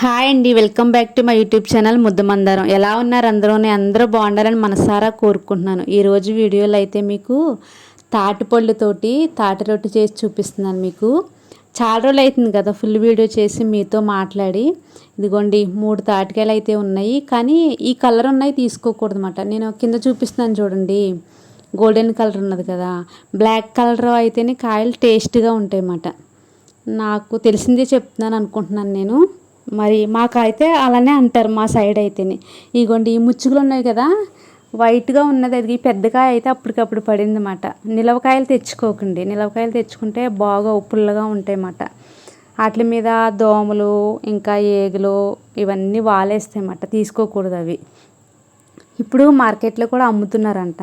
Hi అండి welcome back to my YouTube channel Muddamandaram. ఎలా ఉన్నారు అందరూ? అందరూ బాగుండాలని మనసారా కోరుకుంటున్నాను. ఈరోజు వీడియోలో అయితే మీకు తాటిపళ్ళుతోటి తాటి రొట్టె చేసి చూపిస్తున్నాను మీకు. చాలా రోజులు అవుతుంది కదా ఫుల్ వీడియో చేసి మీతో మాట్లాడి. ఇదిగోండి మూడు తాటికాయలు అయితే ఉన్నాయి. కానీ ఈ కలర్ ఉన్నాయి తీసుకోకూడదు అనమాట నేను కింద చూపిస్తున్నాను చూడండి. గోల్డెన్ కలర్ ఉన్నది కదా. బ్లాక్ కలర్ అయితేనే కాయలు టేస్ట్గా ఉంటాయి అన్నమాట నాకు తెలిసిందే చెప్తున్నాను అనుకుంటున్నాను నేను. మరి మాకైతే అలానే అంటారు మా సైడ్ అయితేనే. ఇగోండి ఈ ముచ్చుకులు ఉన్నాయి కదా వైట్గా ఉన్నది అది పెద్దకాయ అయితే అప్పటికప్పుడు పడింది అన్నమాట నిలవకాయలు తెచ్చుకోకండి. నిలవకాయలు తెచ్చుకుంటే బాగా పుల్లగా ఉంటాయి అన్నమాట వాటి మీద దోమలు ఇంకా ఏగులు ఇవన్నీ వాలేస్తాయి అన్నమాట తీసుకోకూడదు అవి. ఇప్పుడు మార్కెట్లో కూడా అమ్ముతున్నారంట.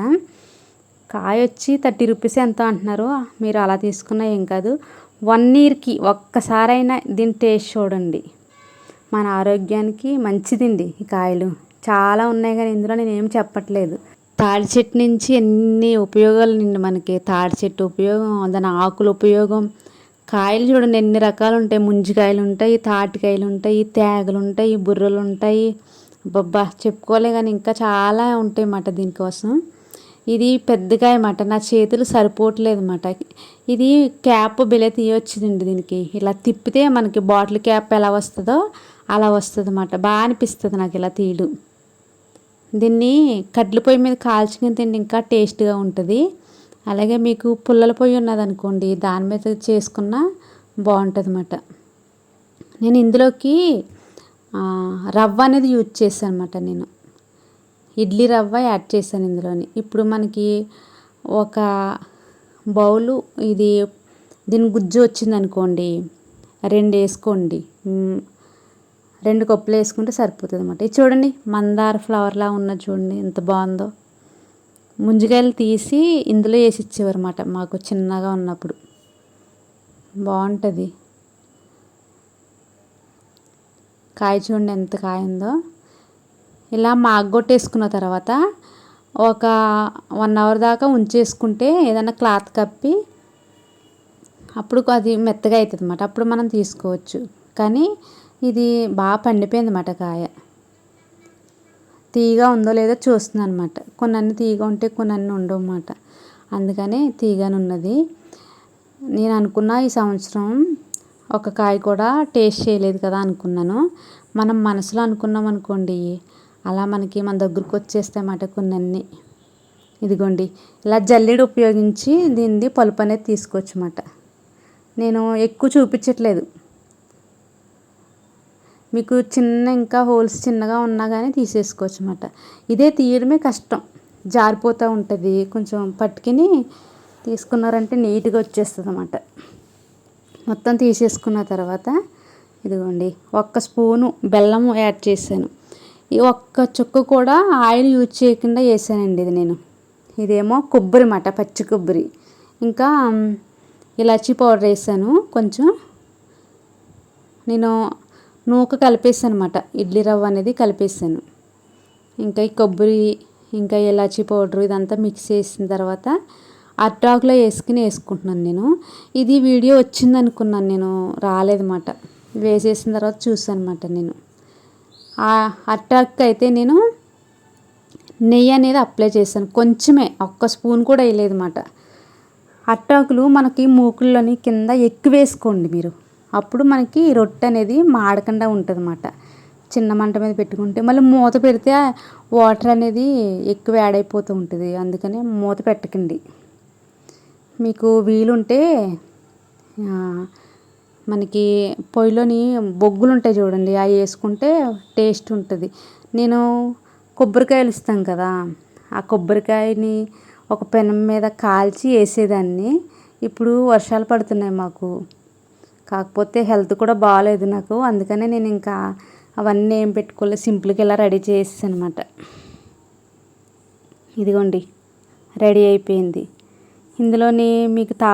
కాయ వచ్చి థర్టీ రూపీస్ ఎంత అంటున్నారు. మీరు అలా తీసుకున్నా ఏం కాదు. వన్ ఇయర్కి ఒక్కసారైనా దీని టేస్ట్ చూడండి. మన ఆరోగ్యానికి మంచిదండి ఈ కాయలు. చాలా ఉన్నాయి కానీ ఇందులో నేను ఏం చెప్పట్లేదు. తాడి చెట్టు నుంచి ఎన్ని ఉపయోగాలు అండి మనకి. తాడి చెట్టు ఉపయోగం దాని ఆకుల ఉపయోగం. కాయలు చూడండి ఎన్ని రకాలు ఉంటాయి. ముంజికాయలు ఉంటాయి తాటికాయలు ఉంటాయి తేగలు ఉంటాయి బుర్రలు ఉంటాయి. బొబ్బా చెప్పుకోలే కానీ ఇంకా చాలా ఉంటాయి అన్నమాట దీనికోసం. ఇది పెద్దకాయ అన్నమాట. నా చేతులు సరిపోవట్లేదు అన్నమాట. ఇది క్యాప్ బిలే తీయొచ్చిందండి దీనికి. ఇలా తిప్పితే మనకి బాటిల్ క్యాప్ ఎలా వస్తుందో అలా వస్తుంది అన్నమాట బాగా అనిపిస్తుంది నాకు ఇలా తీయడం. దీన్ని కడ్ల పొయ్యి మీద కాల్చుకుని తిండి ఇంకా టేస్ట్గా ఉంటుంది. అలాగే మీకు పుల్లల పొయ్యి ఉన్నదనుకోండి దాని మీద చేసుకున్న బాగుంటుంది అన్నమాట నేను ఇందులోకి రవ్వ అనేది యూజ్ చేశాను అనమాట నేను. ఇడ్లీ రవ్వ యాడ్ చేశాను ఇందులోని. ఇప్పుడు మనకి ఒక బౌలు ఇది దీని గుజ్జు వచ్చింది అనుకోండి రెండు వేసుకోండి. రెండు కప్పులు వేసుకుంటే సరిపోతుంది అనమాట ఇది చూడండి మందార ఫ్లవర్లా ఉన్నది చూడండి ఎంత బాగుందో. ముంజకాయలు తీసి ఇందులో వేసి ఇచ్చేవారు అనమాట మాకు చిన్నగా ఉన్నప్పుడు. బాగుంటుంది. కాయ చూడండి ఎంత కాయ ఉందో. ఇలా మాగ్గొట్టేసుకున్న తర్వాత ఒక వన్ అవర్ దాకా ఉంచేసుకుంటే ఏదైనా క్లాత్ కప్పి అప్పుడు అది మెత్తగా అవుతుంది అన్నమాట అప్పుడు మనం తీసుకోవచ్చు. కానీ ఇది బాగా పండిపోయింది అన్నమాట కాయ తీగ ఉందో లేదో చూస్తుంది అనమాట కొన్ని తీగ ఉంటే కొన్ని ఉండవు అన్నమాట అందుకని తీగని ఉన్నది నేను అనుకున్న ఈ సంవత్సరం ఒక కాయ కూడా టేస్ట్ చేయలేదు కదా అనుకున్నాను. మనం మనసులో అనుకున్నాం అనుకోండి అలా మనకి మన దగ్గరకు వచ్చేస్తే అన్నమాట కొన్ని ఇదిగోండి ఇలా జల్లెడు ఉపయోగించి దీన్ని పలుపు అనేది తీసుకోవచ్చు అన్నమాట నేను ఎక్కువ చూపించట్లేదు. మీకు చిన్న ఇంకా హోల్స్ చిన్నగా ఉన్నా కానీ తీసేసుకోవచ్చు అనమాట ఇదే తీయడమే కష్టం. జారిపోతూ ఉంటుంది. కొంచెం పట్టుకుని తీసుకున్నారంటే నీట్గా వచ్చేస్తుంది అన్నమాట మొత్తం తీసేసుకున్న తర్వాత ఇదిగోండి ఒక్క స్పూను బెల్లం యాడ్ చేశాను. ఈ ఒక్క చుక్క కూడా ఆయిల్ యూజ్ చేయకుండా వేసానండి ఇది నేను. ఇదేమో కొబ్బరి మాట పచ్చి కొబ్బరి. ఇంకా ఇలాచీ పౌడర్ వేసాను. కొంచెం నేను నూక కలిపేసాను అనమాట ఇడ్లీ రవ్వ అనేది కలిపేసాను ఇంకా ఈ కొబ్బరి ఇంకా ఇలాచీ పౌడర్ ఇదంతా మిక్స్ చేసిన తర్వాత అట్టాకులో వేసుకుని వేసుకుంటున్నాను నేను. ఇది వీడియో వచ్చింది అనుకున్నాను నేను రాలేదన్నమాట. వేసేసిన తర్వాత చూసాను అనమాట నేను. ఆ అట్టాక్ అయితే నేను నెయ్యి అనేది అప్లై చేశాను కొంచెమే ఒక్క స్పూన్ కూడా వేయలేదు అన్నమాట అట్టాకులు మనకి మూకుల్లోని కింద ఎక్కువ వేసుకోండి మీరు. అప్పుడు మనకి రొట్టె అనేది మాడకుండా ఉంటుంది అన్నమాట చిన్న మంట మీద పెట్టుకుంటే మళ్ళీ మూత పెడితే వాటర్ అనేది ఎక్కువ యాడ్ అయిపోతూ ఉంటుంది. అందుకని మూత పెట్టకండి. మీకు వీలుంటే మనకి పొయ్యిలోని బొగ్గులు ఉంటాయి చూడండి అవి వేసుకుంటే టేస్ట్ ఉంటుంది. నేను కొబ్బరికాయలు ఇస్తాం కదా ఆ కొబ్బరికాయని ఒక పెనం మీద కాల్చి వేసేదాన్ని. ఇప్పుడు వర్షాలు పడుతున్నాయి మాకు. కాకపోతే హెల్త్ కూడా బాగాలేదు నాకు. అందుకనే నేను ఇంకా అవన్నీ ఏం పెట్టుకోలేదు సింపుల్గా ఇలా రెడీ చేసేసాను అనమాట ఇదిగోండి. రెడీ అయిపోయింది. ఇందులోని మీకు తా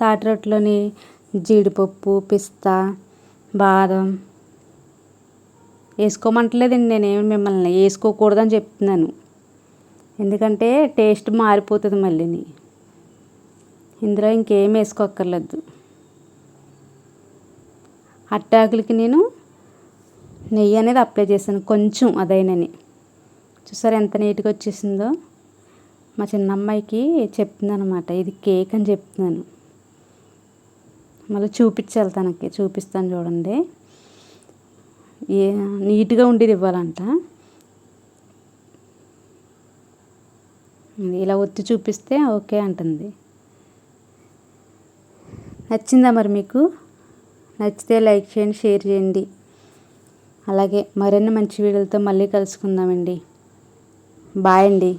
తాటి రొట్టెలోని జీడిపప్పు పిస్తా బాదం వేసుకోమంటలేదండి నేనేమి మిమ్మల్ని. వేసుకోకూడదని చెప్తున్నాను. ఎందుకంటే టేస్ట్ మారిపోతుంది మళ్ళీని. ఇందులో ఇంకేం వేసుకోక్కర్లేదు. అట్టాకులకి నేను నెయ్యి అనేది అప్లై చేశాను. కొంచెం అదైనని. చూసారు ఎంత నీట్గా వచ్చేసిందో? మా చిన్న అమ్మాయికి చెప్తుందనమాట ఇది కేక్ అని చెప్తున్నాను. మళ్ళీ చూపించాలి తనకి చూపిస్తాను చూడండి. ఏ నీట్గా ఉండేది ఇవ్వాలంట. ఇలా ఒత్తి చూపిస్తే ఓకే అంటుంది. నచ్చిందా మరి మీకు? నచ్చితే లైక్ చేయండి షేర్ చేయండి. అలాగే మరిన్ని మంచి వీడియోలతో మళ్ళీ కలుసుకుందామండి. బాయ్ అండి.